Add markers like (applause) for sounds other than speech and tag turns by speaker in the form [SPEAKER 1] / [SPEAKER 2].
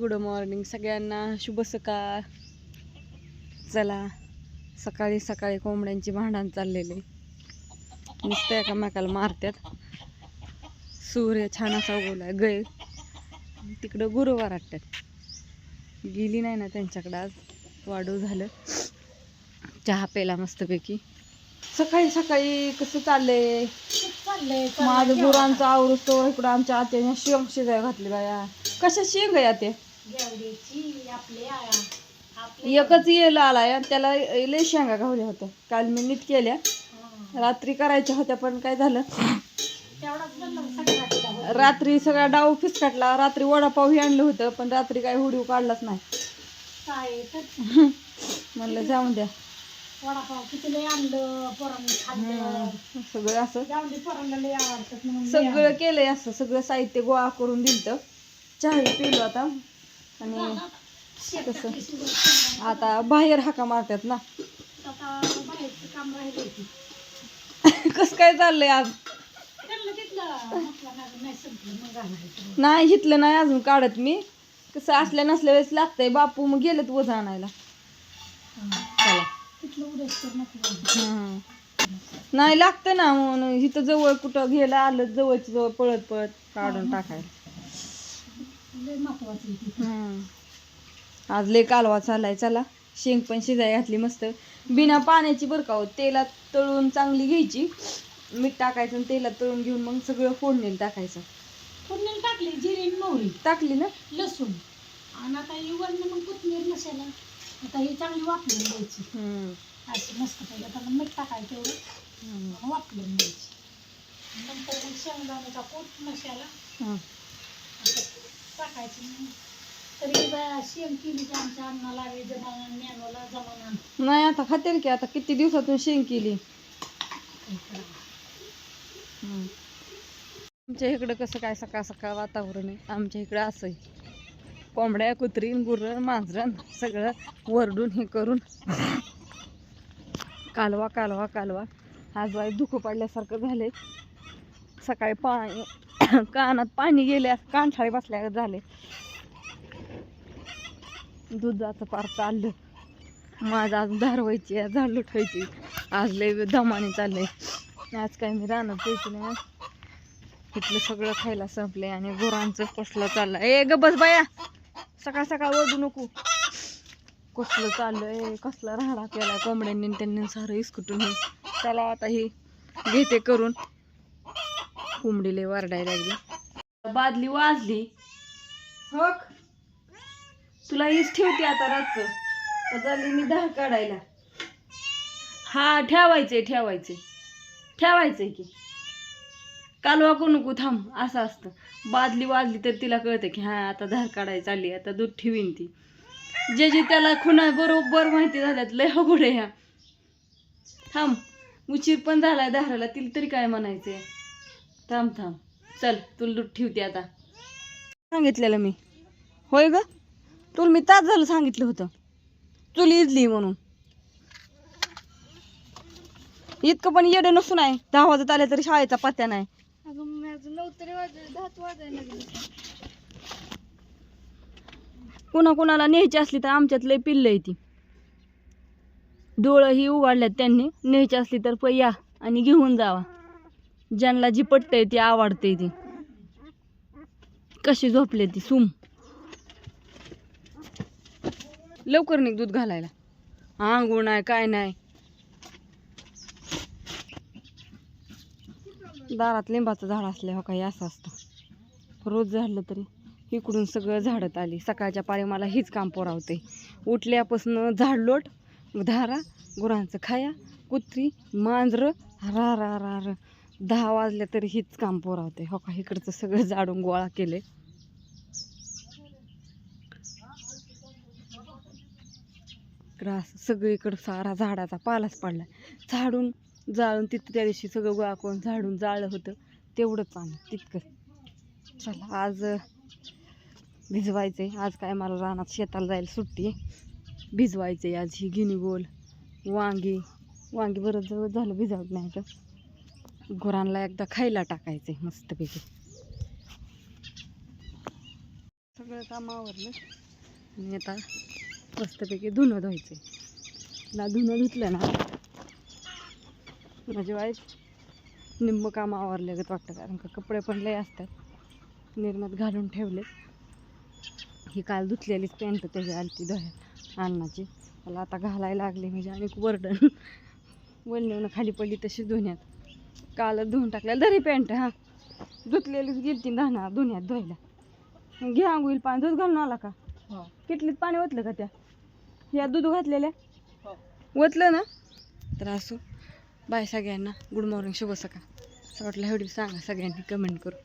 [SPEAKER 1] Good morning सगळ्यांना. शुभ सकाळ. चला सकाळी सकाळी कोंबड्यांची भांडण चाललेले. नुसतं एकामेकाला मारतात सूर्य छान असा उगवलाय गय. तिकडं गुरुवार वाटतात गेली नाही ना त्यांच्याकडं आज. वाढू झालं. चहा प्यायला मस्तपैकी. सकाळी सकाळी कसं चाललंय? माझं गुरांचा आवरतो इकडं आमच्या आत्याने शेंग शिजाय घातली बाया. कशा शेंग
[SPEAKER 2] आपले आपले
[SPEAKER 1] एकच येल आलाय आणि त्याला लय शेंगा गावल्या होत्या. काल मी नीट केल्या. रात्री करायच्या होत्या पण काय झालं. रात्री सगळा डाव फिसकाटला रात्री वडापावही आणलं होतं पण रात्री काय हुडीव काढलाच नाही. (laughs) म्हणलं जाऊन द्या.
[SPEAKER 2] वडापाव किती लय आणलं पोरांनी
[SPEAKER 1] सगळं असं. सगळं केलंय असं सगळं साहित्य गोळा करून दिलं चहा पिलो आता. आणि कसं? आता बाहेर हाका मारतात ना. (laughs) कसं काय चाललंय आज?
[SPEAKER 2] नाही घालायचं
[SPEAKER 1] नाही अजून काढत मी. कसं असल्या नसल्या वेळेस लागतंय. बापू मग गेलेत वज आणायला. नाही लागतं ना म्हणून. इथं जवळ कुठं घ्यायला आलं जवळची जवळ पळत पळत काढून टाकायला.
[SPEAKER 2] लय महत्वाचं आहे तिथं.
[SPEAKER 1] हं. आज लय कालवा चालाय चला. शेंग पण शिजाय घातली मस्त. बिना पाण्याची बरं का हो तेलात तळून चांगली घ्यायची. मीठ टाकायचं आणि तेलात तळून घेऊन मग सगळं फोडणीला टाकायचं.
[SPEAKER 2] फोडणीला टाकली जिरे आणि मोहरी.
[SPEAKER 1] टाकली ना?
[SPEAKER 2] लसूण. आणि आता ही वरण मग कोथिंबीर मसाला. आता ही चांगली वापरून द्यायची. अशी मस्त पाहिजे आता मीठ टाकायचं तेवढं. वापरून द्यायची. नंतर मग शेंगदाण्याचा पोट मसाला.
[SPEAKER 1] हं.
[SPEAKER 2] असं टाकायचं मग तरी बा शेंग केली की आमच्या अन्नाला वे जमाना ज्ञानाला जमाना.
[SPEAKER 1] नाही आता खाते की आता किती दिवसातून शेंग केली. आमच्या इकडं कसं काय सकाळ सकाळ वातावरण आहे. आमच्या इकडं असं आहे. कोंबड्या कुत्रीन गुरं मांजरं सगळं वरडून हे करून कालवा कालवा कालवा. आज बाई दुखू पडल्यासारखं झाले सकाळी पाणी कानात पाणी गेले कानठाळी बसल्या झाले. दुधाचं पार चाललं. माझं आज धारवायची आज झाड लुटवायची. आज लय दमाने चालले आज काय मी रानात जायची नाही इथलं सगळं खायला संपले आणि गुरांचं कसलं चाललं ए ग बस बाया. सकाळ सकाळ ओरडू नको. कसलं चाललंय कसला राहडा केला कोंबड्यांनी त्यांनी सारं इसकुटून त्याला आता हे घेते करून. कोंबडीले वारडायला लागली. बादली वाजली. हो तुला हीच ठेवते आता रातचं. झाली मी दहा काढायला. हा ठेवायचे ठेवायचे ठेवायचे की. कालवा को नको थांब. असं असतं. बादली वाजली तर तिला कळतं की हा आता धार काढायला चालली आता दूध ठेवीन ती. जे जे त्याला खुणा बरोबर माहिती झाल्यात लय हगुडे ह्या. थांब. उशीर पण झालाय धाराला तिला तरी काय म्हणायचंय? थांब थांब. चल तुला दूध ठेवते आता. सांगितलेलं मी. होय ग? तुला मी तास झालं सांगितलं होतं. चुली इजली म्हणून. इतकं पण येडं नसून आहे. दहा वाजत आले तरी शाळेचा पत्त्या नाही. कुणा कुणाला न्यायची असली तर आमच्यात लय पिल्ल आहे ती. डोळं ही उघडल्यात त्यांनी. न्यायची असली तर प या आणि घेऊन जावा. ज्यांना जी पटतंय ती आवडते ती. कशी झोपले ती? सुम. लवकर निघ दूध घालायला. आंघोळ नाही काय नाही. दारात लिंबाचं झाड असल्या हो काही असं असतं. रोज झालं तरी इकडून सगळं झाडत आली. सकाळच्या पारी मला हीच काम पोरावते. उठल्यापासून झाड लोट धारा गुरांचं खाया कुत्री मांजरं रा रा रा रा दहा वाजल्या तरी हीच काम पोरावते हो का? इकडचं सगळं जाडून गोळा केले. इकडं असं सगळीकडं सारा झाडाचा पालाच पडला झाडून जाळून तिथं त्या दिवशी सगळं गोळा करून झाडून जाळलं होतं. तेवढंच आम्ही तितकं चला आज भिजवायचं आहे आज काय मला रानात शेताला जायला सुट्टी आहे. आहे आज ही गिनी गोल वांगी. वांगी बरं जवळ झालं भिजवत नाही तर गुरांना एकदा खायला टाकायचं आहे मस्तपैकी. सगळं सगळं काम आवरलं. आणि आता मस्तपैकी धुणं धुवायचं ना धुणं धुतलं ना माझी वाईफ निम्म काम आवरले गत वाटतं कारण का कपडे पण लय असतात. निर्मात घालून ठेवले. ही काल धुतलेलीच पॅन्ट त्याची आली ती धुया अन्नाची. मला आता घालायला लागले म्हणजे आणि वरडण वळणीवनं खाली पडली तशी धुण्यात. कालच धुवून टाकल्या दरी पॅन्ट हां. धुतलेलीच गेली ती धाना धुण्यात धुवायला. घे आंघोळीला पाणी. दूध घालून आला का? किटलीत पाणी ओतलं का त्या? या दूध घातलेल्या? ओतलं ना? तर असो. बाय सगळ्यांना. गुड मॉर्निंग शुभ सकाळ. असं वाटलं एवढी सांगा सगळ्यांनी कमेंट करू